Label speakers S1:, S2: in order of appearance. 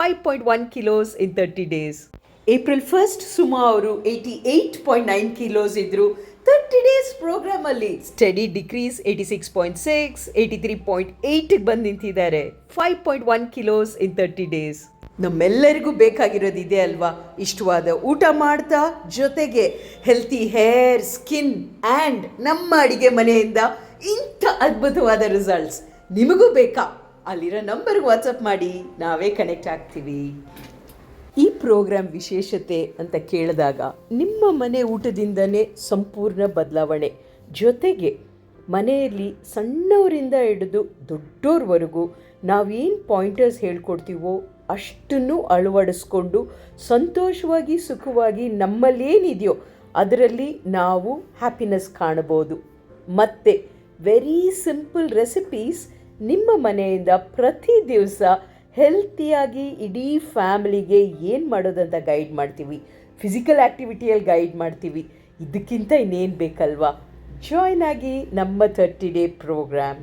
S1: Five point one kilos in thirty days April first Suma ಅವರು eighty eight point nine kilos ಇದ್ರು thirty days ಪ್ರೋಗ್ರಾಮಲ್ಲಿ study decrease eighty six point six eighty three point ಏಯ್ಟಿಗೆ ಬಂದು ನಿಂತಿದ್ದಾರೆ. Five point one kilos in thirty days ನಮ್ಮೆಲ್ಲರಿಗೂ ಬೇಕಾಗಿರೋದು ಇದೆ ಅಲ್ವಾ? ಇಷ್ಟವಾದ ಊಟ ಮಾಡ್ತಾ ಜೊತೆಗೆ ಹೆಲ್ತಿ ಹೇರ್ ಸ್ಕಿನ್ ಆ್ಯಂಡ್ ನಮ್ಮ ಅಡಿಗೆ ಮನೆಯಿಂದ ಇಂಥ ಅದ್ಭುತವಾದ ರಿಸಲ್ಟ್ಸ್ ನಿಮಗೂ ಬೇಕಾ? ಅಲ್ಲಿರೋ ನಂಬರ್ಗೆ ವಾಟ್ಸಪ್ ಮಾಡಿ, ನಾವೇ ಕನೆಕ್ಟ್ ಆಗ್ತೀವಿ. ಈ ಪ್ರೋಗ್ರಾಮ್ ವಿಶೇಷತೆ ಅಂತ ಕೇಳಿದಾಗ ನಿಮ್ಮ ಮನೆ ಊಟದಿಂದನೇ ಸಂಪೂರ್ಣ ಬದಲಾವಣೆ. ಜೊತೆಗೆ ಮನೆಯಲ್ಲಿ ಸಣ್ಣವರಿಂದ ಹಿಡಿದು ದೊಡ್ಡೋರ್ವರೆಗೂ ನಾವೇನು ಪಾಯಿಂಟರ್ಸ್ ಹೇಳ್ಕೊಡ್ತೀವೋ ಅಷ್ಟನ್ನು ಅಳವಡಿಸ್ಕೊಂಡು ಸಂತೋಷವಾಗಿ, ಸುಖವಾಗಿ ನಮ್ಮಲ್ಲೇನಿದೆಯೋ ಅದರಲ್ಲಿ ನಾವು ಹ್ಯಾಪಿನೆಸ್ ಕಾಣಬಹುದು. ಮತ್ತು ವೆರಿ ಸಿಂಪಲ್ ರೆಸಿಪೀಸ್ ನಿಮ್ಮ ಮನೆಯಿಂದ ಪ್ರತಿ ದಿವಸ ಹೆಲ್ತಿಯಾಗಿ ಇಡೀ ಫ್ಯಾಮಿಲಿಗೆ ಏನು ಮಾಡೋದಂತ ಗೈಡ್ ಮಾಡ್ತೀವಿ. ಫಿಸಿಕಲ್ ಆ್ಯಕ್ಟಿವಿಟಿಯಲ್ಲಿ ಗೈಡ್ ಮಾಡ್ತೀವಿ. ಇದಕ್ಕಿಂತ ಇನ್ನೇನು ಬೇಕಲ್ವಾ? ಜಾಯ್ನ್ ಆಗಿ ನಮ್ಮ ತರ್ಟಿ ಡೇ ಪ್ರೋಗ್ರಾಮ್